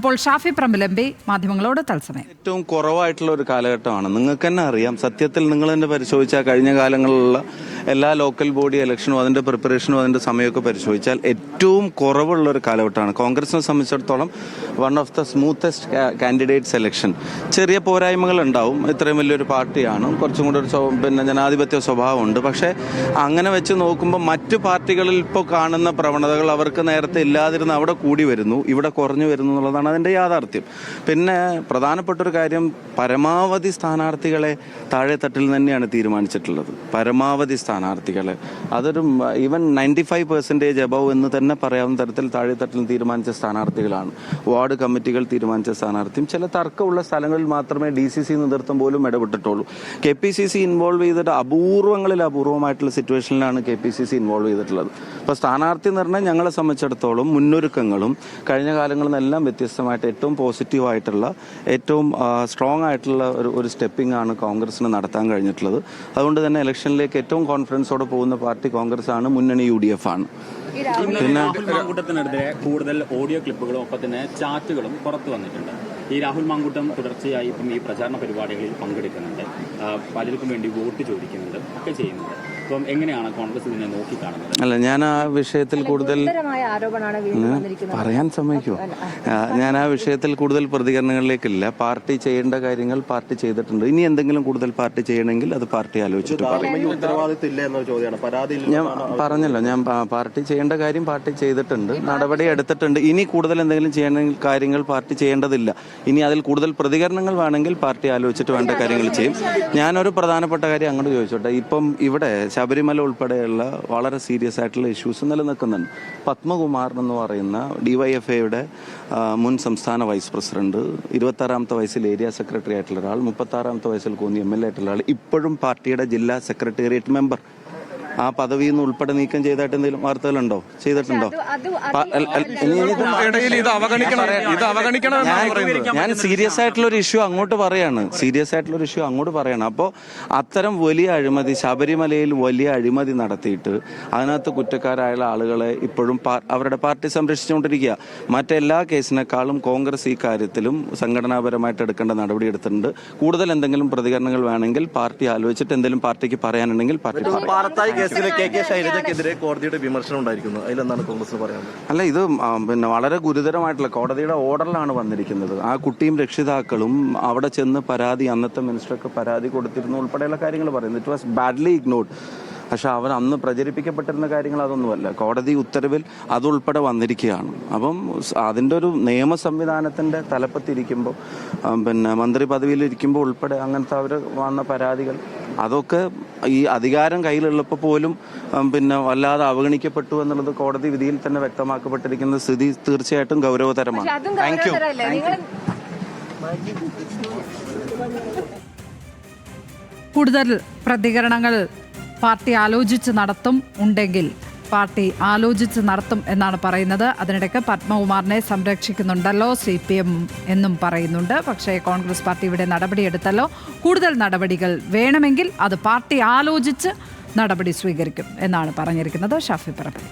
ഇപ്പോൾ ഷാഫി പ്രമ്പിലമ്പി മാധ്യമങ്ങളോട് തത്സമയം. ഏറ്റവും കുറവായിട്ടുള്ള ഒരു കാലഘട്ടമാണ്. നിങ്ങൾക്ക് തന്നെ അറിയാം. സത്യത്തിൽ നിങ്ങൾ തന്നെ പരിശോധിച്ചാൽ കഴിഞ്ഞ കാലങ്ങളിലുള്ള എല്ലാ ലോക്കൽ ബോഡി ഇലക്ഷനും അതിന്റെ പ്രിപ്പറേഷനും അതിന്റെ സമയമൊക്കെ പരിശോധിച്ചാൽ ഏറ്റവും കുറവുള്ള ഒരു കാലഘട്ടമാണ്. കോൺഗ്രസിനെ സംബന്ധിച്ചിടത്തോളം one of the smoothest candidate selection ചെറിയ പോരായ്മകൾ ഉണ്ടാവും. ഇത്രയും വലിയൊരു പാർട്ടിയാണ്. കുറച്ചും കൂടെ ഒരു പിന്നെ ജനാധിപത്യ സ്വഭാവമുണ്ട്. പക്ഷേ അങ്ങനെ വെച്ച് നോക്കുമ്പോൾ മറ്റു പാർട്ടികളിൽ ഇപ്പോൾ കാണുന്ന പ്രവണതകൾ അവർക്ക് നേരത്തെ ഇല്ലാതിരുന്ന അവിടെ കൂടി വരുന്നു. ഇവിടെ കുറഞ്ഞു വരുന്നു എന്നുള്ളതാണ് അതിന്റെ യാഥാർത്ഥ്യം. പിന്നെ പ്രധാനപ്പെട്ട ഒരു കാര്യം പരമാവധി സ്ഥാനാർത്ഥികളെ താഴെത്തട്ടിൽ തന്നെയാണ് തീരുമാനിച്ചിട്ടുള്ളത്. പരമാവധി സ്ഥാനാർത്ഥികളെ. അതൊരു even ninety five percentage above എന്ന് തന്നെ പറയാവുന്ന തരത്തിൽ താഴെത്തട്ടിൽ തീരുമാനിച്ച സ്ഥാനാർത്ഥികളാണ്. വാർഡ് കമ്മിറ്റികൾ തീരുമാനിച്ച സ്ഥാനാർത്ഥിയും ചില തർക്കമുള്ള സ്ഥലങ്ങളിൽ മാത്രമേ ഡി സി സി നേതൃത്വം പോലും ഇടപെട്ടിട്ടുള്ളൂ. K P C C involve ചെയ്തിട്ട് അപൂർവങ്ങളിൽ അപൂർവമായിട്ടുള്ള സിറ്റുവേഷനിലാണ് K P C C involve ചെയ്തിട്ടുള്ളത്. അപ്പോൾ സ്ഥാനാർത്ഥി നിർണയം ഞങ്ങളെ സംബന്ധിച്ചിടത്തോളം മുന്നൊരുക്കങ്ങളും കഴിഞ്ഞ കാലങ്ങളിൽ നിന്നെല്ലാം വ്യത്യസ്തമായിട്ട് ഏറ്റവും പോസിറ്റീവായിട്ടുള്ള ഏറ്റവും സ്ട്രോങ് ആയിട്ടുള്ള ഒരു ഒരു സ്റ്റെപ്പിംഗ് ആണ് കോൺഗ്രസിന് നടത്താൻ കഴിഞ്ഞിട്ടുള്ളത്. അതുകൊണ്ട് തന്നെ ഇലക്ഷനിലേക്ക് ഏറ്റവും കോൺഫിഡൻസോടെ പോകുന്ന പാർട്ടി കോൺഗ്രസ് ആണ് മുന്നണി യു ഡി എഫ് ആണ് പിന്നെ കൂട്ടത്തിനെതിരെ മാങ്കൂട്ടത്തിനെതിരെ കൂടുതൽ ഓഡിയോ ക്ലിപ്പുകളും ഒപ്പം തന്നെ ചാറ്റുകളും പുറത്തു വന്നിട്ടുണ്ട്. ഈ രാഹുൽ മാങ്കൂട്ടം തുടർച്ചയായി ഇപ്പം ഈ പ്രചാരണ പരിപാടികളിൽ പങ്കെടുക്കുന്നുണ്ട്. പലർക്കും വേണ്ടി വോട്ട് ചോദിക്കുന്നുണ്ട്. ഒക്കെ ചെയ്യുന്നുണ്ട്. അപ്പം എങ്ങനെയാണ് കോൺഗ്രസ് ഇതിനെ നോക്കി കാണുന്നത് അല്ല ഞാൻ ആ വിഷയത്തിൽ കൂടുതൽ ഗുരുതരമായ വീണ്ടും വന്നിരിക്കുന്നത്. പറയാൻ സമ്മതിക്കുമോ ഞാൻ ആ വിഷയത്തിൽ കൂടുതൽ പ്രതികരണങ്ങളിലേക്കില്ല. പാർട്ടി ചെയ്യേണ്ട കാര്യങ്ങൾ പാർട്ടി ചെയ്തിട്ടുണ്ട്. ഇനി എന്തെങ്കിലും കൂടുതൽ പാർട്ടി ചെയ്യണമെങ്കിൽ അത് പാർട്ടി ആലോചിച്ചിട്ട് പറയും. ഞാൻ പറഞ്ഞല്ലോ ഞാൻ പാർട്ടി ചെയ്യേണ്ട കാര്യം പാർട്ടി ചെയ്തിട്ടുണ്ട്. നടപടി എടുത്തിട്ടുണ്ട്. ഇനി കൂടുതൽ എന്തെങ്കിലും ചെയ്യണമെങ്കിൽ കാര്യങ്ങൾ പാർട്ടി ചെയ്യേണ്ടതില്ല. ഇനി അതിൽ കൂടുതൽ പ്രതികരണങ്ങൾ വേണമെങ്കിൽ പാർട്ടി ആലോചിച്ചിട്ട് വേണ്ട കാര്യങ്ങൾ ചെയ്യും. ഞാനൊരു പ്രധാനപ്പെട്ട കാര്യം അങ്ങോട്ട് ചോദിച്ചോട്ടെ. ഇപ്പം ഇവിടെ ശബരിമല ഉൾപ്പെടെയുള്ള വളരെ സീരിയസ് ആയിട്ടുള്ള ഇഷ്യൂസ് നിലനിൽക്കുന്നുണ്ട്. പത്മകുമാർ എന്ന് പറയുന്ന ഡിവൈഎഫ്ഐയുടെ മുൻ സംസ്ഥാന വൈസ് പ്രസിഡന്റ് ഇരുപത്താറാമത്തെ വയസ്സിൽ ഏരിയ സെക്രട്ടറി ആയിട്ടുള്ള ഒരാൾ മുപ്പത്താറാമത്തെ വയസ്സിൽ കോന്നി എം എൽ എ ആയിട്ടുള്ള ആൾ ഇപ്പോഴും പാർട്ടിയുടെ ജില്ലാ സെക്രട്ടേറിയറ്റ് മെമ്പർ ആ പദവിയിൽ നിന്ന് ഉൾപ്പെടെ നീക്കം ചെയ്തായിട്ട് എന്തെങ്കിലും വാർത്തകളുണ്ടോ? ചെയ്തിട്ടുണ്ടോ? അത് പ- അൽ- അൽ- ഇനി ഇത് ഇടയിൽ ഇത് അവഗണിക്കണം. ഇത് അവഗണിക്കണം ഞാൻ- സീരിയസ് ആയിട്ടുള്ള ഒരു ഇഷ്യൂ അങ്ങോട്ട് പറയാണ്. സീരിയസ് ആയിട്ടുള്ള ഒരു ഇഷ്യൂ അങ്ങോട്ട് പറയാണ്. അപ്പോൾ അത്തരം വലിയ അഴിമതി ശബരിമലയിൽ വലിയ അഴിമതി നടത്തിയിട്ട് അതിനകത്ത് കുറ്റക്കാരായ ആളുകളെ ഇപ്പോഴും അവരുടെ പാർട്ടി സംരക്ഷിച്ചുകൊണ്ടിരിക്കുക. മറ്റെല്ലാ കേസിനേക്കാളും കോൺഗ്രസ് ഈ കാര്യത്തിലും സംഘടനാപരമായിട്ട് എടുക്കേണ്ട നടപടി എടുത്തിട്ടുണ്ട്. കൂടുതൽ എന്തെങ്കിലും പ്രതികരണങ്ങൾ വേണമെങ്കിൽ പാർട്ടി ആലോചിച്ചിട്ട് എന്തെങ്കിലും പാർട്ടിക്ക് പറയാനുണ്ടെങ്കിൽ പാർട്ടി പറയും. കേസിൽ കെ കെ ശൈലജക്കെതിരെ കോടതിയുടെ വിമർശനം ഉണ്ടായിരിക്കുന്നു. അതിലെന്താണ് കോൺഗ്രസ് പറയുന്നത് അല്ല ഇത് പിന്നെ വളരെ ഗുരുതരമായിട്ടുള്ള കോടതിയുടെ ഓർഡറിലാണ് വന്നിരിക്കുന്നത്. ആ കുട്ടിയും രക്ഷിതാക്കളും അവിടെ ചെന്ന് പരാതി അന്നത്തെ മിനിസ്റ്റർക്ക് പരാതി കൊടുത്തിരുന്നു ഉൾപ്പെടെയുള്ള കാര്യങ്ങൾ പറയുന്നു. ഇറ്റ് വാസ് ബാഡ്ലി ഇഗ്നോർഡ് പക്ഷെ അവൻ അന്ന് പ്രചരിപ്പിക്കപ്പെട്ടിരുന്ന കാര്യങ്ങൾ അതൊന്നുമല്ല. കോടതി ഉത്തരവിൽ അതുൾപ്പെടെ വന്നിരിക്കുകയാണ്. അപ്പം അതിന്റെ ഒരു നിയമ സംവിധാനത്തിന്റെ തലപ്പത്തിരിക്കുമ്പോൾ പിന്നെ മന്ത്രി പദവിയിലിരിക്കുമ്പോൾ ഉൾപ്പെടെ അങ്ങനത്തെ അവർ വന്ന പരാതികൾ അതൊക്കെ ഈ അധികാരം കയ്യിലുള്ളപ്പോൾ പോലും പിന്നെ വല്ലാതെ അവഗണിക്കപ്പെട്ടു എന്നുള്ളത് കോടതി വിധിയിൽ തന്നെ വ്യക്തമാക്കപ്പെട്ടിരിക്കുന്ന സ്ഥിതി തീർച്ചയായിട്ടും ഗൗരവതരമാണ്. താങ്ക് യു കൂടുതൽ പ്രതികരണങ്ങൾ പാർട്ടി ആലോചിച്ച് നടത്തും ഉണ്ടെങ്കിൽ പാർട്ടി ആലോചിച്ച് നടത്തും എന്നാണ് പറയുന്നത്. അതിനിടയ്ക്ക് പത്മകുമാറിനെ സംരക്ഷിക്കുന്നുണ്ടല്ലോ സി പി എം എന്നും പറയുന്നുണ്ട്. പക്ഷേ കോൺഗ്രസ് പാർട്ടി ഇവിടെ നടപടിയെടുത്തല്ലോ. കൂടുതൽ നടപടികൾ വേണമെങ്കിൽ അത് പാർട്ടി ആലോചിച്ച് നടപടി സ്വീകരിക്കും എന്നാണ് പറഞ്ഞിരിക്കുന്നത് ഷാഫി പറമ്പിൽ